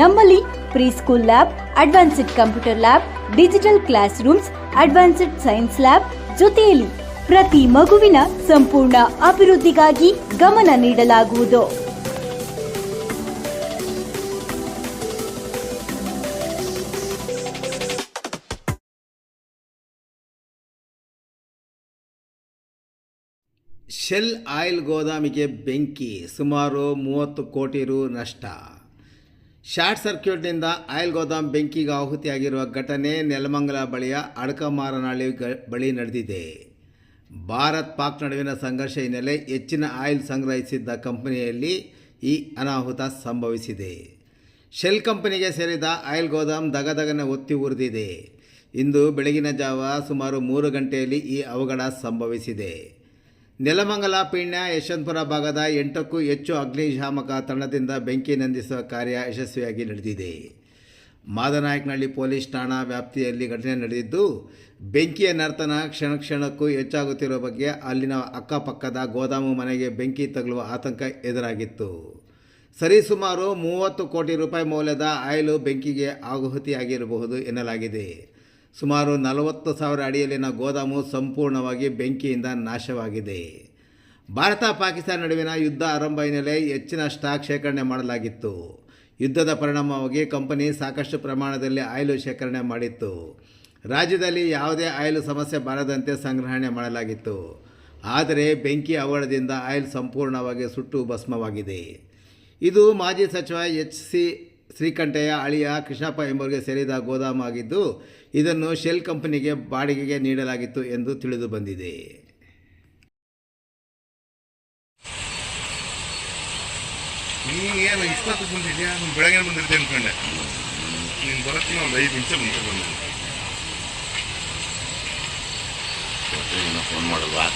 ನಮ್ಮಲ್ಲಿ pre school lab, advanced computer lab, digital classrooms advanced science lab ಜೊತೆಯಲ್ಲಿ ಪ್ರತಿ ಮಗುವಿನ ಸಂಪೂರ್ಣ ಅಭಿವೃದ್ಧಿಗಾಗಿ ಗಮನ ನೀಡಲಾಗುವುದು. ಶೆಲ್ ಆಯಿಲ್ ಗೋದಾಮಿಗೆ ಬೆಂಕಿ, ಸುಮಾರು ಮೂವತ್ತು ಕೋಟಿ ರು ನಷ್ಟ. ಶಾರ್ಟ್ ಸರ್ಕ್ಯೂಟ್ನಿಂದ ಆಯಿಲ್ ಗೋದಾಮ್ ಬೆಂಕಿಗೆ ಆಹುತಿಯಾಗಿರುವ ಘಟನೆ ನೆಲಮಂಗಲ ಬಳಿಯ ಅಡಕಮಾರನಹಳ್ಳಿ ಬಳಿ ನಡೆದಿದೆ. ಭಾರತ್ ಪಾಕ್ ನಡುವಿನ ಸಂಘರ್ಷ ಹಿನ್ನೆಲೆ ಹೆಚ್ಚಿನ ಆಯಿಲ್ ಸಂಗ್ರಹಿಸಿದ್ದ ಕಂಪನಿಯಲ್ಲಿ ಈ ಅನಾಹುತ ಸಂಭವಿಸಿದೆ. ಶೆಲ್ ಕಂಪನಿಗೆ ಸೇರಿದ ಆಯಿಲ್ ಗೋದಾಮ್ ದಗದಗನೆ ಒತ್ತಿ ಉರಿದಿದೆ. ಇಂದು ಬೆಳಗಿನ ಜಾವ ಸುಮಾರು ಮೂರು ಗಂಟೆಯಲ್ಲಿ ಈ ಅವಘಡ ಸಂಭವಿಸಿದೆ. ನೆಲಮಂಗಲ ಪೀಣ್ಯ ಯಶವಂತಪುರ ಭಾಗದ ಎಂಟಕ್ಕೂ ಹೆಚ್ಚು ಅಗ್ನಿಶಾಮಕ ತಂಡದಿಂದ ಬೆಂಕಿ ನಂದಿಸುವ ಕಾರ್ಯ ಯಶಸ್ವಿಯಾಗಿ ನಡೆದಿದೆ. ಮಾದನಾಯಕನಹಳ್ಳಿ ಪೊಲೀಸ್ ಠಾಣಾ ವ್ಯಾಪ್ತಿಯಲ್ಲಿ ಘಟನೆ ನಡೆದಿದ್ದು, ಬೆಂಕಿಯ ನರ್ತನ ಕ್ಷಣ ಕ್ಷಣಕ್ಕೂ ಹೆಚ್ಚಾಗುತ್ತಿರುವ ಬಗ್ಗೆ ಅಲ್ಲಿನ ಅಕ್ಕಪಕ್ಕದ ಗೋದಾಮು ಮನೆಗೆ ಬೆಂಕಿ ತಗುಲುವ ಆತಂಕ ಎದುರಾಗಿತ್ತು. ಸರಿಸುಮಾರು ಮೂವತ್ತು ಕೋಟಿ ರೂಪಾಯಿ ಮೌಲ್ಯದ ಆಯಿಲು ಬೆಂಕಿಗೆ ಆಹುತಿಯಾಗಿರಬಹುದು ಎನ್ನಲಾಗಿದೆ. ಸುಮಾರು ನಲವತ್ತು ಸಾವಿರ ಅಡಿಯಲ್ಲಿನ ಗೋದಾಮು ಸಂಪೂರ್ಣವಾಗಿ ಬೆಂಕಿಯಿಂದ ನಾಶವಾಗಿದೆ. ಭಾರತ ಪಾಕಿಸ್ತಾನ ನಡುವಿನ ಯುದ್ಧ ಆರಂಭ ಹಿನ್ನೆಲೆ ಹೆಚ್ಚಿನ ಸ್ಟಾಕ್ ಶೇಖರಣೆ ಮಾಡಲಾಗಿತ್ತು. ಯುದ್ಧದ ಪರಿಣಾಮವಾಗಿ ಕಂಪನಿ ಸಾಕಷ್ಟು ಪ್ರಮಾಣದಲ್ಲಿ ಆಯಿಲು ಶೇಖರಣೆ ಮಾಡಿತ್ತು. ರಾಜ್ಯದಲ್ಲಿ ಯಾವುದೇ ಆಯಿಲ್ ಸಮಸ್ಯೆ ಬಾರದಂತೆ ಸಂಗ್ರಹಣೆ ಮಾಡಲಾಗಿತ್ತು. ಆದರೆ ಬೆಂಕಿ ಅವಘಡದಿಂದ ಆಯಿಲ್ ಸಂಪೂರ್ಣವಾಗಿ ಸುಟ್ಟು ಭಸ್ಮವಾಗಿದೆ. ಇದು ಮಾಜಿ ಸಚಿವ ಎಚ್ ಸಿ ಶ್ರೀಕಂಠಯ್ಯ ಅಳಿಯ ಕೃಷ್ಣಪ್ಪ ಎಂಬುವರಿಗೆ ಸೇರಿದ ಗೋದಾಮಾಗಿದ್ದು ಇದನ್ನು ಶೆಲ್ ಕಂಪನಿಗೆ ಬಾಡಿಗೆಗೆ ನೀಡಲಾಗಿತ್ತು ಎಂದು ತಿಳಿದು ಬಂದಿದೆ. ನೀನು ಇಷ್ಟೊತ್ತಿಗೆ ಬಂದಿದ್ಯಾ? ನಾನು ಬೆಳಗ್ಗೆ ಬಂದಿರ್ತೀನಿ ಅನ್ಕೊಂಡೆ. ನೀನು ಬರೋತ್ತಿನ ಒಂದು ಐದು ನಿಮಿಷ ಮುಂಚೆ ಬಂದೆ. ಫೋನ್ ಮಾಡಲ್ವಾ?